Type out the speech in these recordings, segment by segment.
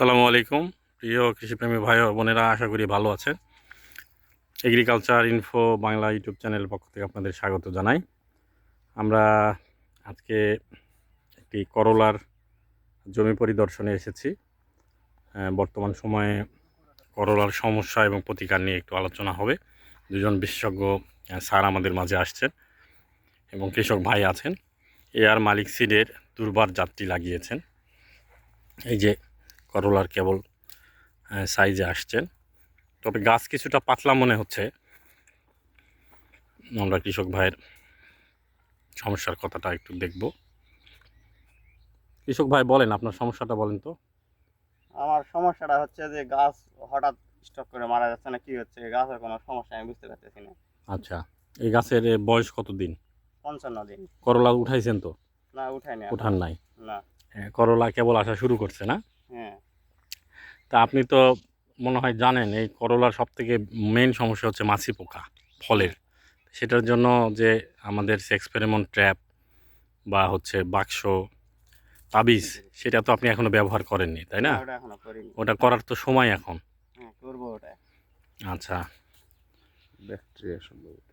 আসসালামু আলাইকুম। প্রিয় কৃষিপ্রেমী ভাই বোনেরা, আশা করি ভালো আছেন। Agriculture info Bangla YouTube channel পক্ষ থেকে আপনাদের স্বাগত জানাই। আমরা আজকে একটি করলার জমি পরিদর্শনে এসেছি। বর্তমান সময়ে করলার সমস্যা এবং প্রতিকার নিয়ে একটু আলোচনা হবে। দুজন বিশেষজ্ঞ স্যার আমাদের মাঝে আসছেন এবং কৃষক ভাই আছেন। এ আর মালিক সিডের দুর্বার যাত্রী লাগিয়েছেন। এই যে করলার কেবল সাইজে আসছেন। তবে গাছ কিছুটা পাতলা মনে হচ্ছে। আমরা কৃষক ভাইয়ের সমস্যার কথাটা একটু দেখব। কৃষক ভাই বলেন আপনার সমস্যাটা বলেন তো। আমার সমস্যাটা হচ্ছে যে গাছ হঠাৎ স্টক করে মারা যাচ্ছে না কি হচ্ছে? গাছের কোনো সমস্যা আমি বুঝতে পারতেছি না। আচ্ছা এই গাছের বয়স কত দিন? পঞ্চান্ন দিন। করলা উঠাইছেন তো? না উঠাইনি এখনও। উঠান নাই। না। করলা কেবল আসা শুরু করছে না? তা আপনি তো মনে হয় জানেন এই করলার সব থেকে মেইন সমস্যা হচ্ছে মাছি পোকা ফলের। সেটার জন্য যে আমাদের এক্সপেরিমেন্ট ট্র্যাপ বা হচ্ছে বাক্স তাবিজ সেটা তো আপনি এখনও ব্যবহার করেননি তাই না? ওটা ওটা করার তো সময় এখন। হ্যাঁ করব ওটা। আচ্ছা। ব্যাকটেরিয়া সম্ভবত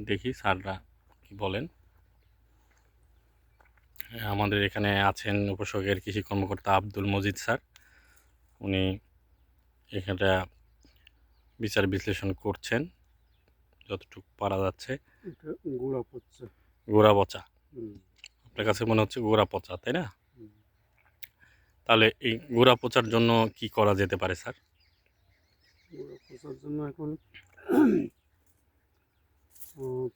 দেখি স্যাররা কি বলেন। হ্যাঁ, আমাদের এখানে আছেন উপসর্গের কৃষি কর্মকর্তা আব্দুল মজিদ স্যার। উনি এখানটা বিচার বিশ্লেষণ করছেন যতটুকু পারা যাচ্ছে। গুঁড়া পড়ছে গোড়া পচা। আপনার কাছে মনে হচ্ছে গোড়া পচা তাই না? তাহলে এই গোড়া পচার জন্য কি করা যেতে পারে স্যার? গুঁড়া পচার জন্য এখন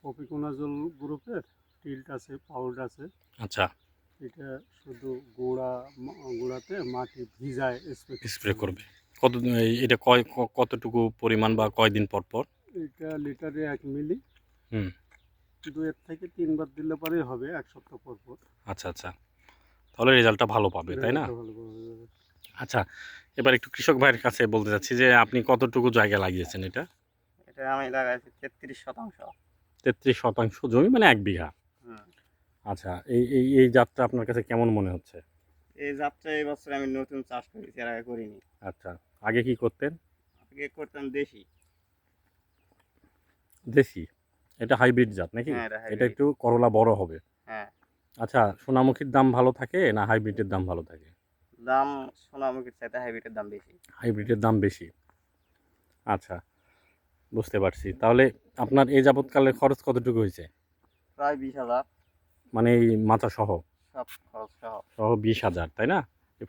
পপিকোনাজল গ্রুপের টিল্ট আছে পাউডার আছে। আচ্ছা। এটা শুধু গুঁড়া গুঁড়াতে মাটি ভিজায় স্প্রে স্প্রে করবে। কত এটা কয় ক- কতটুকু পরিমাণ বা কয়দিন পর পর? এটা লিটারে এক মিলি। হুম। দুয়ের থেকে তিনবার দিলে পরেই হবে এক সপ্তাহ পর পর। আচ্ছা আচ্ছা। তাহলে রেজাল্টটা ভালো পাবে তাই না। আচ্ছা এবার একটু কৃষক ভাইয়ের কাছে বলতে চাচ্ছি যে আপনি কতটুকু জায়গা লাগিয়েছেন এটা? এটা আমি লাগাইছি তেত্রিশ শতাংশ। তেত্রিশ শতাংশ জমি মানে এক বিঘা। আচ্ছা এই এই এই যাত্রা আপনার কাছে কেমন মনে হচ্ছে? এই যাত্রা এই বছর আমি নতুন চাষ করেছি এর আগে করিনি। আচ্ছা আগে কি করতেন? আগে করতাম দেশি। দেশি? এটা হাইব্রিড জাত নাকি? হ্যাঁ এটা একটু করলা বড় হবে। হ্যাঁ। আচ্ছা সোনামুখীর দাম ভালো থাকে না হাইব্রিডের দাম ভালো থাকে? দাম সোনামুখীর চাইতে হাইব্রিডের দাম বেশি। হাইব্রিডের দাম বেশি। আচ্ছা বুঝতে পারছি। তাহলে আপনার এই যাবৎকালের খরচ কতটুকু হয়েছে? প্রায় বিশ হাজার। মানে এই মাথা সহ। সব খরচ সহ। সহ বিশ হাজার তাই না?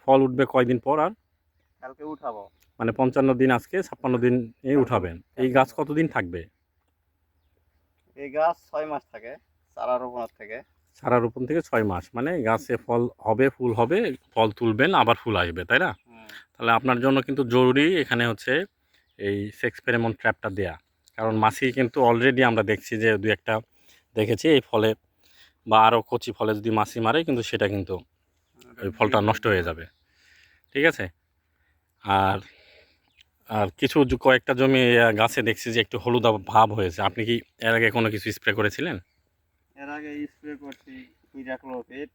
ফল উঠবে কয়দিন পর আর? কালকে উঠাবো। মানে পঞ্চান্ন দিন আজকে ছাপ্পান্ন দিন এই উঠাবেন। এই গাছ কতদিন থাকবে? এই গাছ ছয় মাস থাকে চারা রোপণের থেকে। সারা রোপণ থেকে ছয় মাস মানে গাছে ফল হবে ফুল হবে ফল তুলবেন আবার ফুল আসবে তাই না? তাহলে আপনার জন্য কিন্তু জরুরি এখানে হচ্ছে এই সেক্সপেরিমন ট্র্যাপটা দেয়া। কারণ মাছি কিন্তু অলরেডি আমরা দেখছি যে দু একটা দেখেছি এই ফলে বা আরও কচি ফলে যদি মাছি মারে কিন্তু সেটা কিন্তু ওই ফলটা নষ্ট হয়ে যাবে। ঠিক আছে? আর আর কিছু কয়েকটা জমি গাছে দেখছি যে একটু হলুদ ভাব হয়েছে। আপনি কি এর আগে কোনো কিছু স্প্রে করেছিলেন? এর আগে স্প্রে করছি কুইজাক্লোপিড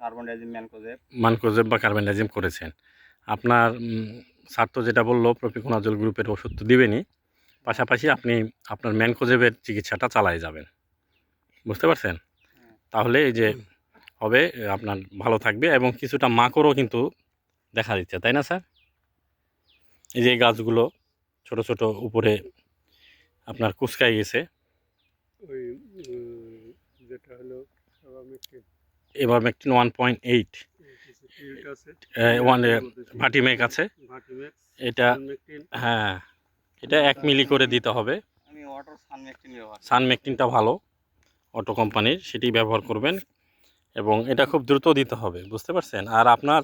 কার্বন ডাইজিম ম্যানকোজেব মানকোজেব বা কার্বেন্ডাজিম করেছেন। আপনার স্যার তো যেটা বলল প্রপিকোনাজল গ্রুপের ওষুধ তো দিবেনই। পাশাপাশি আপনি আপনার ম্যানকোজেবের চিকিৎসাটা চালায় যাবেন। বুঝতে পারছেন? তাহলে এই যে হবে আপনার ভালো থাকবে এবং কিছুটা মাকড়ও কিন্তু দেখা দিচ্ছে তাই না স্যার? এই যে গাছগুলো ছোট ছোট উপরে আপনার কুচকাই গেছে। ওই যেটা হলো এবার ম্যাকটিন ওয়ান পয়েন্ট এইট। ওয়ান ভাটিমেক আছে। এটা হ্যাঁ এটা এক মিলি করে দিতে হবে। সানমেকটিনটা ভালো। অটো কোম্পানির সেটি ব্যবহার করবেন এবং এটা খুব দ্রুত দিতে হবে, বুঝতে পারছেন? আর আপনার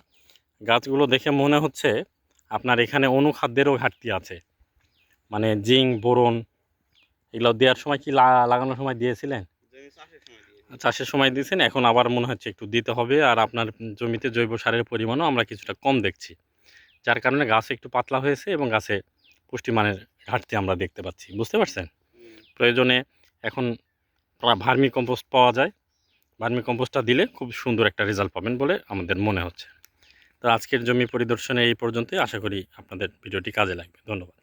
গাছগুলো দেখে মনে হচ্ছে আপনার এখানে অনুখাদ্যেরও ঘাটতি আছে। মানে জিঙ্ক, বোরন এগুলো দেওয়ার সময় কি লাগানোর সময় দিয়েছিলেন? চাষের সময় দিয়েছেন, এখন আবার মনে হচ্ছে একটু দিতে হবে আর আপনার জমিতে জৈব সারের পরিমাণও আমরা কিছুটা কম দেখছি। যার কারণে গাছ একটু পাতলা হয়েছে এবং গাছে পুষ্টিমানের ঘাটতি আমরা দেখতে পাচ্ছি, বুঝতে পারছেন? প্রয়োজনে এখন ভার্মি কম্পোস্ট পাওয়া যায়। ভার্মি কম্পোস্টটা দিলে খুব সুন্দর একটা রেজাল্ট পাবেন বলে আমাদের মনে হচ্ছে। তো আজকের জমি পরিদর্শনে এই পর্যন্তই। আশা করি আপনাদের ভিডিওটি কাজে লাগবে। ধন্যবাদ।